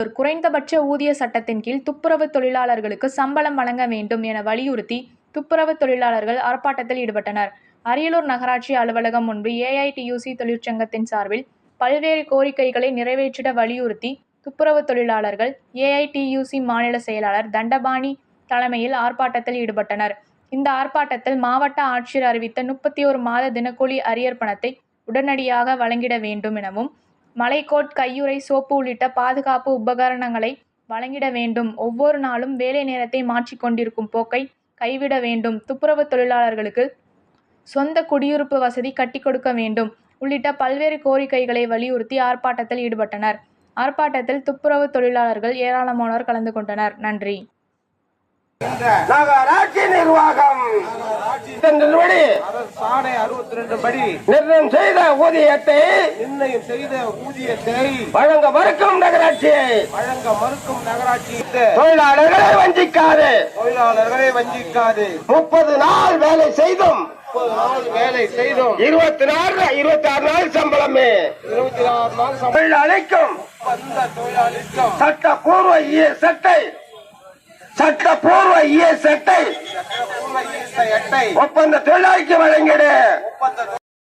ஒரு குறைந்தபட்ச ஊதிய சட்டத்தின் கீழ் துப்புரவு தொழிலாளர்களுக்கு சம்பளம் வழங்க வேண்டும் என வலியுறுத்தி துப்புரவு தொழிலாளர்கள் ஆர்ப்பாட்டத்தில் ஈடுபட்டனர். அரியலூர் நகராட்சி அலுவலகம் முன்பு ஏஐடியூசி தொழிற்சங்கத்தின் சார்பில் பல்வேறு கோரிக்கைகளை நிறைவேற்றிட வலியுறுத்தி துப்புரவு தொழிலாளர்கள் ஏஐடியூசி மாநில செயலாளர் தண்டபாணி தலைமையில் ஆர்ப்பாட்டத்தில் ஈடுபட்டனர். இந்த ஆர்ப்பாட்டத்தில் மாவட்ட ஆட்சியர் அறிவித்த முப்பத்தி ஒரு மாத தினக்கூலி அரியர் பணத்தை உடனடியாக வழங்கிட வேண்டும் எனவும் மலைக்கோட் கையுறை சோப்பு உள்ளிட்ட பாதுகாப்பு உபகரணங்களை வழங்கிட வேண்டும். ஒவ்வொரு நாளும் வேலை நேரத்தை மாற்றிக் கொண்டிருக்கும் போக்கை கைவிட வேண்டும். துப்புரவு தொழிலாளர்களுக்கு சொந்த குடியிருப்பு வசதி கட்டிக் கொடுக்க வேண்டும். உள்ளிட்ட பல்வேறு கோரிக்கைகளை வலியுறுத்தி ஆர்ப்பாட்டத்தில் ஈடுபட்டனர். ஆர்ப்பாட்டத்தில் துப்புரவு தொழிலாளர்கள் ஏராளமானோர் கலந்து கொண்டனர். நன்றி. நகராட்சி நிர்வாகம் சாடை அறுபத்தி ரெண்டு படி. நிர்ணயம் செய்த ஊதியத்தை நிர்ணயம் செய்த ஊதியத்தை வழங்க மறுக்கும் நகராட்சியை. வழங்க மறுக்கும் நகராட்சி. தொழிலாளர்களை வஞ்சிக்காது. தொழிலாளர்களை வஞ்சிக்காது. முப்பது நாள் வேலை செய்தும் வேலை இருபத்தி நாலு இருபத்தி ஆறு நாள் சம்பளமே. இருபத்தி ஆறு நாள் தொழிலாளிக்கும் சட்டப்பூர்வ இஎஸ்ஐ சட்டப்பூர்வ ஈச எட்டை. ஒப்பந்த தொழிலாளிக்கு வழங்கிடு.